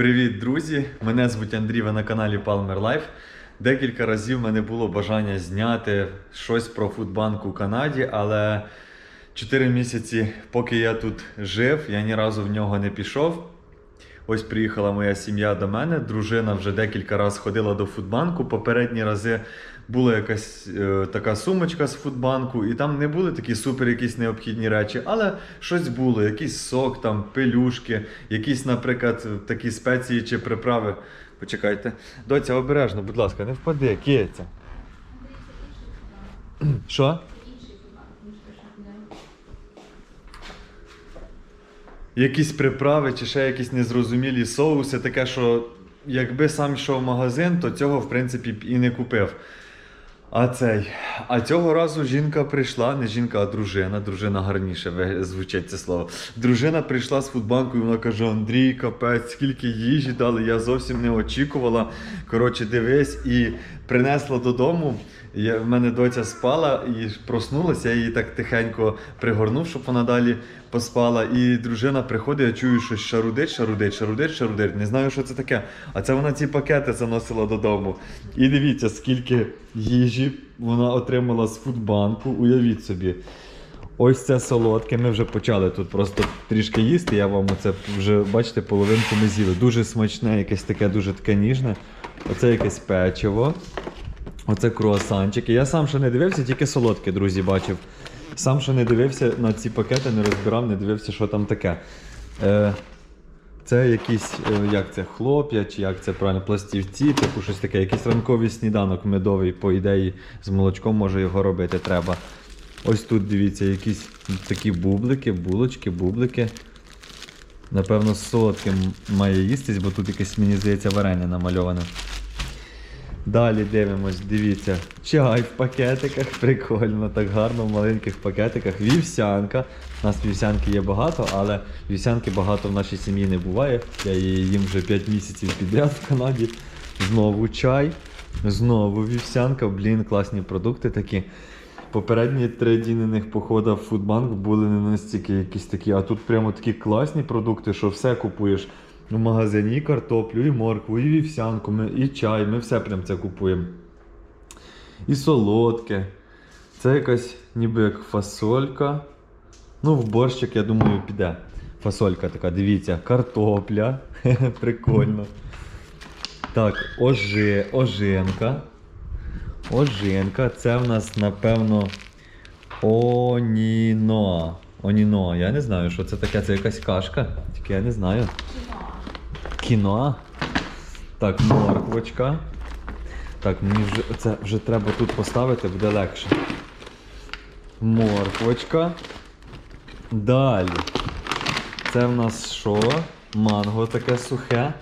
Привіт, друзі! Мене звуть Андрій, ви на каналі Palmer Life. Декілька разів в мене було бажання зняти щось про фудбанк у Канаді, але 4 місяці, поки я тут жив, я ні разу в нього не пішов. Ось приїхала моя сім'я до мене. Дружина вже декілька разів ходила до фудбанку. Попередні рази була якась е, така сумочка з фудбанку, і там не були такі супер якісь необхідні речі, але щось було, якийсь сок, там, пелюшки, якісь, наприклад, такі спеції чи приправи. Почекайте. Доця, обережно, будь ласка, не впади, киця. Що? якісь приправи чи ще якісь незрозумілі соуси, таке, що якби сам йшов в магазин, то цього в принципі і не купив. А цей. А цього разу жінка прийшла, не жінка, а дружина. Дружина гарніше звучить це слово. Дружина прийшла з фудбанку і вона каже: Андрій, капець, скільки їжі дали, я зовсім не очікувала. Коротше, дивись, і принесла додому. Я, в мене доця спала і проснулася, я її так тихенько пригорнув, щоб вона далі поспала. І дружина приходить, я чую, що шарудить, шарудить, шарудить, шарудить. Не знаю, що це таке. А це вона ці пакети заносила додому. І дивіться, скільки їжі вона отримала з фудбанку. Уявіть собі. Ось це солодке. Ми вже почали тут просто трішки їсти. Я вам оце вже, бачите, половинку ми з'їли. Дуже смачне, якесь таке, дуже таке ніжне. Оце якесь печиво. Оце круасанчики. Я сам ще не дивився, тільки солодке, друзі, бачив. Сам ще не дивився на ці пакети, не розбирав, не дивився, що там таке. Е, це якісь, е, як це, хлоп'я, чи як це правильно, пластівці, типу щось таке, якийсь ранковий сніданок медовий, по ідеї, з молочком може його робити треба. Ось тут дивіться, якісь такі бублики, булочки, бублики. Напевно, з солодким має їстись, бо тут якесь, мені здається, варення намальоване. Далі дивимось, дивіться, чай в пакетиках, прикольно, так гарно в маленьких пакетиках. Вівсянка. У нас вівсянки є багато, але вівсянки багато в нашій сім'ї не буває. Я її їм вже 5 місяців підряд в Канаді. Знову чай, знову вівсянка, блін, класні продукти такі. Попередні три дінених походи в фудбанк були не настільки якісь такі, а тут прямо такі класні продукти, що все купуєш в магазині, і картоплю, і моркву, і вівсянку, і чай, ми все прям це купуємо. І солодке. Це якась ніби як фасолька. Ну, в борщик, я думаю, піде. Фасолька така, дивіться, картопля. Прикольно. Так, ожи, ожинка. Ожинка. Це в нас, напевно, оніно. Оніно. Я не знаю, що це таке. Це якась кашка. Тільки я не знаю. Кіно. Так, морквочка. Так, мені вже це вже треба тут поставити, буде легше. Морквочка. Далі. Це в нас що? Манго таке сухе.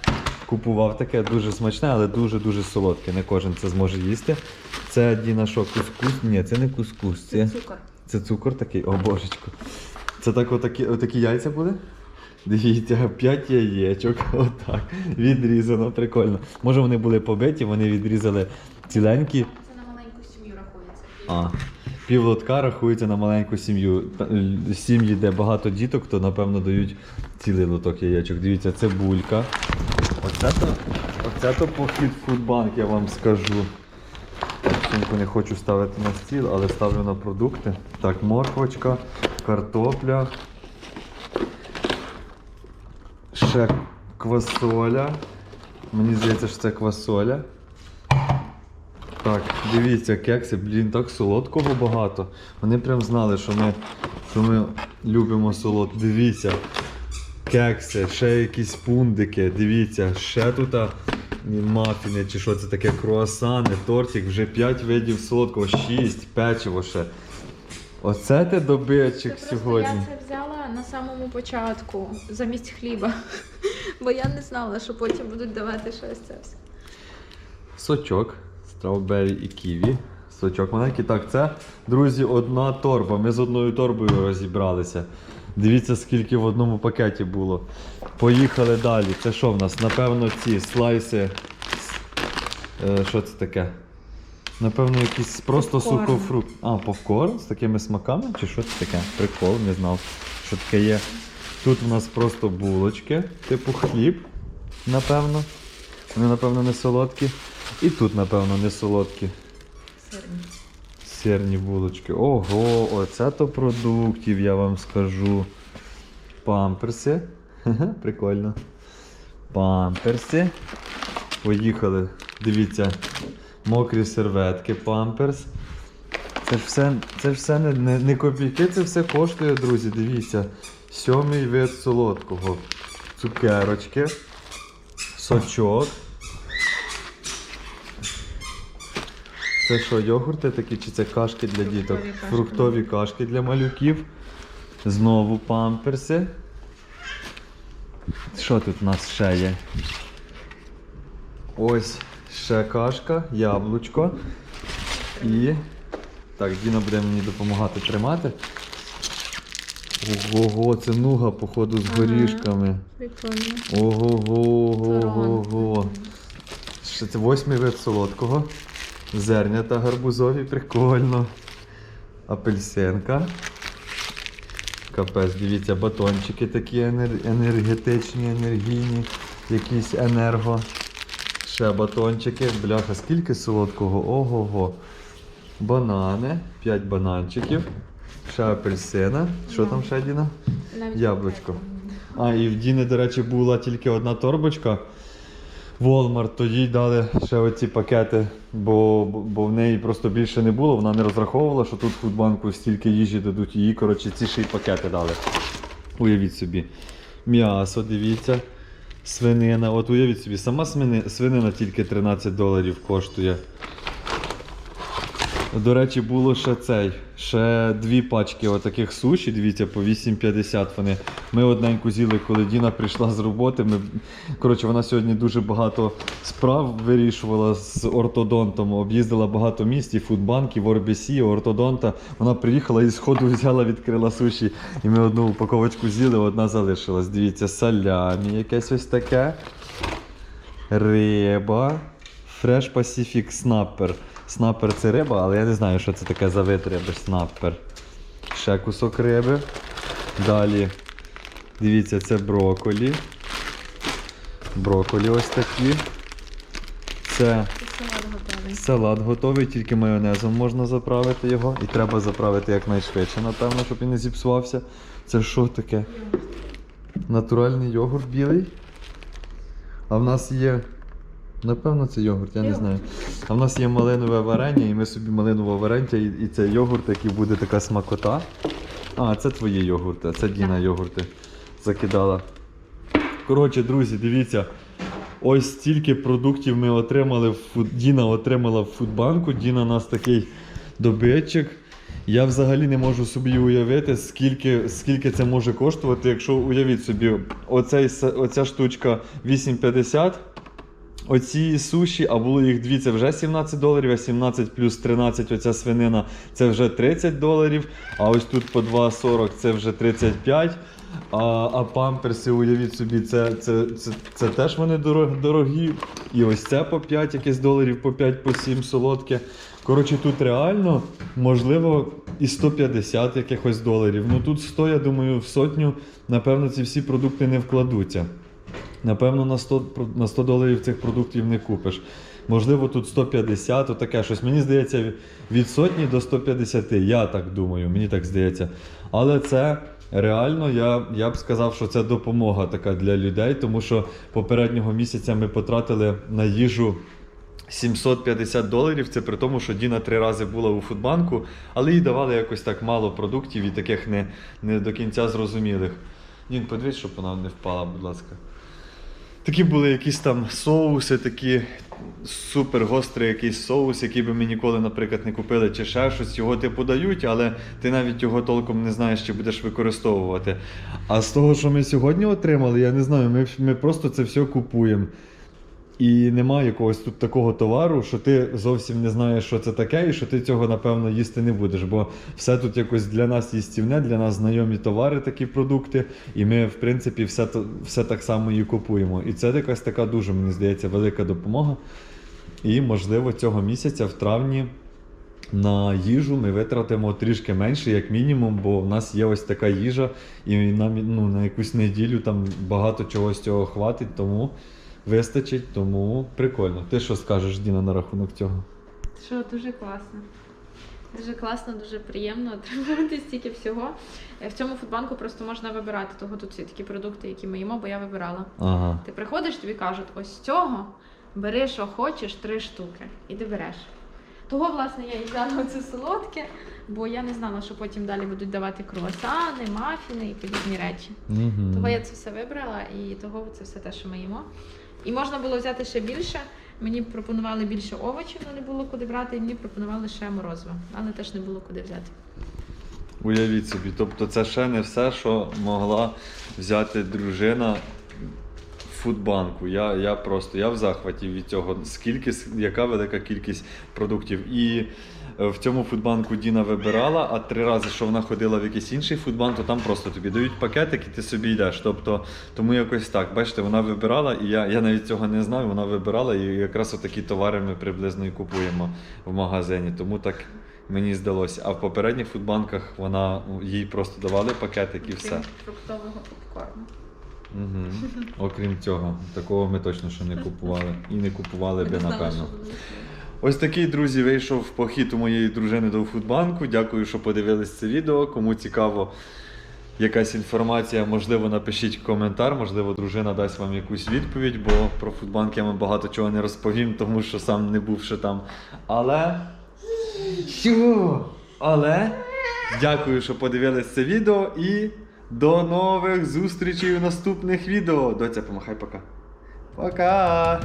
Купував таке дуже смачне, але дуже-дуже солодке. Не кожен це зможе їсти. Це Діна що, кускус? Ні, це не кускус. Це, Цукор. це цукор такий, о божечко. Це так отакі, отакі яйця буде? Дивіться, 5 яєчок, отак. Відрізано, прикольно. Може вони були побиті, вони відрізали ціленькі. Це на маленьку сім'ю рахується. А, пів лотка рахується на маленьку сім'ю. Е, Сім'ї, де багато діток, то напевно дають цілий лоток яєчок. Дивіться, цибулька. Оце то, оце то похід фудбанк, я вам скажу. Сумку не хочу ставити на стіл, але ставлю на продукти. Так, морквочка, картопля. Ще квасоля. Мені здається, що це квасоля. Так, дивіться, кекси, блін, так солодкого багато. Вони прям знали, що ми, що ми любимо солод. Дивіться. Кекси, ще якісь пундики, дивіться, ще тут мафіни чи що це таке, круасани, тортик, вже 5 видів солодкого, 6, печиво ще. Оце ти добичик сьогодні. Я це взяла на самому початку замість хліба. Бо я не знала, що потім будуть давати щось це все. Сочок, страубері і ківі. Сочок маленький. Так, це, друзі, одна торба. Ми з одною торбою розібралися. Дивіться, скільки в одному пакеті було. Поїхали далі. Це що в нас? Напевно, ці слайси. Е, що це таке? Напевно, якийсь просто Попкорн. сухофрукт. А, попкорн з такими смаками? Чи що це таке? Прикол, не знав, що таке є. Тут у нас просто булочки, типу хліб. напевно. Вони, напевно, не солодкі. І тут, напевно, не солодкі. Сирні. Сирні булочки. Ого, оце то продуктів, я вам скажу. Памперси. Прикольно. Памперси. Поїхали. Дивіться, мокрі серветки, памперс. Це ж все, це ж все не, не, не копійки, це все коштує, друзі. Дивіться. Сьомий вид солодкого. Цукерочки, сочок. Це що, йогурти такі, чи це кашки для Фруктові діток? кашки. Фруктові кашки для малюків. Знову памперси. Що тут у нас ще є? Ось ще кашка, яблучко. І. Так, Діна буде мені допомагати тримати. Ого, це нуга, походу, з горішками. Прикольно. Ого, ого, ого. Ще це восьмий вид солодкого. Зернята гарбузові, прикольно. Апельсинка. Капець, дивіться, батончики такі енергетичні, енергійні, якісь енерго. Ще батончики. Бляха, скільки солодкого? Ого-го. Банани, 5 бананчиків. Ще апельсина. Що там ще Діна? Яблучко. А, і в Діни, до речі, була тільки одна торбочка. Walmart, то їй дали ще оці пакети, бо, бо- бо в неї просто більше не було. Вона не розраховувала, що тут в фудбанку стільки їжі дадуть їй. Коротше, ці ще й пакети дали. Уявіть собі. М'ясо, дивіться. Свинина. От уявіть собі, сама свини- свинина тільки 13 доларів коштує. До речі, було ще цей. Ще дві пачки отаких суші, дивіться, по 8,50 вони. Ми одненьку з'їли, коли Діна прийшла з роботи. Ми... Коротше, вона сьогодні дуже багато справ вирішувала з ортодонтом. Об'їздила багато місць, і фудбанк, і в Орбісі, і ортодонта. Вона приїхала і з ходу взяла, відкрила суші. І ми одну упаковочку з'їли, одна залишилась. Дивіться, салямі якесь ось таке. Риба. Fresh Pacific Snapper. Снаппер це риба, але я не знаю, що це таке за вид риби. Снаппер. Ще кусок риби. Далі. Дивіться, це броколі. Броколі ось такі. Це салат готовий. салат готовий, тільки майонезом можна заправити його. І треба заправити якнайшвидше, напевно, щоб він не зіпсувався. Це що таке? Натуральний йогурт білий. А в нас є. Напевно, це йогурт, я не знаю. А в нас є малинове варення, і ми собі малинове варення, і, і це йогурт, який буде така смакота. А, це твої йогурти, це Діна йогурти закидала. Коротше, друзі, дивіться. Ось стільки продуктів ми отримали. Діна отримала в фудбанку. Діна у нас такий добитчик. Я взагалі не можу собі уявити, скільки, скільки це може коштувати. Якщо уявіть собі, оцей, оця штучка 8,50. Оці суші, а було їх дві, це вже 17 доларів, а 17 плюс 13 оця свинина це вже 30 доларів. А ось тут по 2,40 це вже 35. А, а памперси, уявіть собі, це, це, це, це теж вони дорогі. І ось це по 5 якесь доларів, по 5, по 7 солодке. Коротше, тут реально, можливо, і 150 якихось доларів. Ну тут 100, я думаю, в сотню, напевно, ці всі продукти не вкладуться. Напевно, на 100, про- на 100 доларів цих продуктів не купиш. Можливо, тут 150, отаке щось. Мені здається, від сотні до 150. Я так думаю, мені так здається. Але це реально, я, я б сказав, що це допомога така для людей, тому що попереднього місяця ми потратили на їжу 750 доларів. Це при тому, що Діна три рази була у фудбанку, але їй давали якось так мало продуктів і таких не, не до кінця зрозумілих. Дін, подивись, щоб вона не впала, будь ласка. Такі були якісь там соуси, такі супер гострий якийсь соус, який би ми ніколи, наприклад, не купили, чи ще щось. Його ти подають, але ти навіть його толком не знаєш, чи будеш використовувати. А з того, що ми сьогодні отримали, я не знаю, ми, ми просто це все купуємо. І немає якогось тут такого товару, що ти зовсім не знаєш, що це таке, і що ти цього, напевно, їсти не будеш. Бо все тут якось для нас їстівне, для нас знайомі товари, такі продукти, і ми, в принципі, все, все так само і купуємо. І це якась така дуже, мені здається, велика допомога. І, можливо, цього місяця, в травні, на їжу ми витратимо трішки менше, як мінімум, бо в нас є ось така їжа, і нам ну, на якусь неділю там багато чого з цього хватить, тому вистачить, тому прикольно. Ти що скажеш, Діна, на рахунок цього? Що дуже класно. Дуже класно, дуже приємно отримувати стільки всього. Е, В цьому фудбанку просто можна вибирати. Того тут всі такі продукти, які ми їмо, бо я вибирала. Ага. Ти приходиш, тобі кажуть, ось цього бери, що хочеш, три штуки. І ти береш. Того, власне, я і взяла оце солодке, бо я не знала, що потім далі будуть давати круасани, мафіни і подібні речі. Угу. Того я це все вибрала, і того це все те, що ми їмо. І можна було взяти ще більше. Мені пропонували більше овочів, але не було куди брати, і мені пропонували ще морозиво, але теж не було куди взяти. Уявіть собі, тобто це ще не все, що могла взяти дружина фудбанку. Я, я просто я в захваті від цього. Скільки, яка велика кількість продуктів. І е, в цьому фудбанку Діна вибирала, а три рази, що вона ходила в якийсь інший фудбанк, то там просто тобі дають пакетик і ти собі йдеш. Тобто, тому якось так. Бачите, вона вибирала, і я, я навіть цього не знав. Вона вибирала, і якраз отакі товари ми приблизно і купуємо в магазині. Тому так мені здалося. А в попередніх фудбанках вона їй просто давали пакетик і все. Фруктового попкорну. Угу. Окрім цього, такого ми точно що не купували. І не купували би, напевно. Ось такий, друзі, вийшов похід у моєї дружини до фудбанку. Дякую, що подивились це відео. Кому цікаво якась інформація, можливо, напишіть коментар, можливо, дружина дасть вам якусь відповідь, бо про фудбанк я вам багато чого не розповім, тому що сам не був ще там. Але. Але дякую, що подивились це відео і до нових зустрічей у наступних відео. Доця, помахай пока. Пока!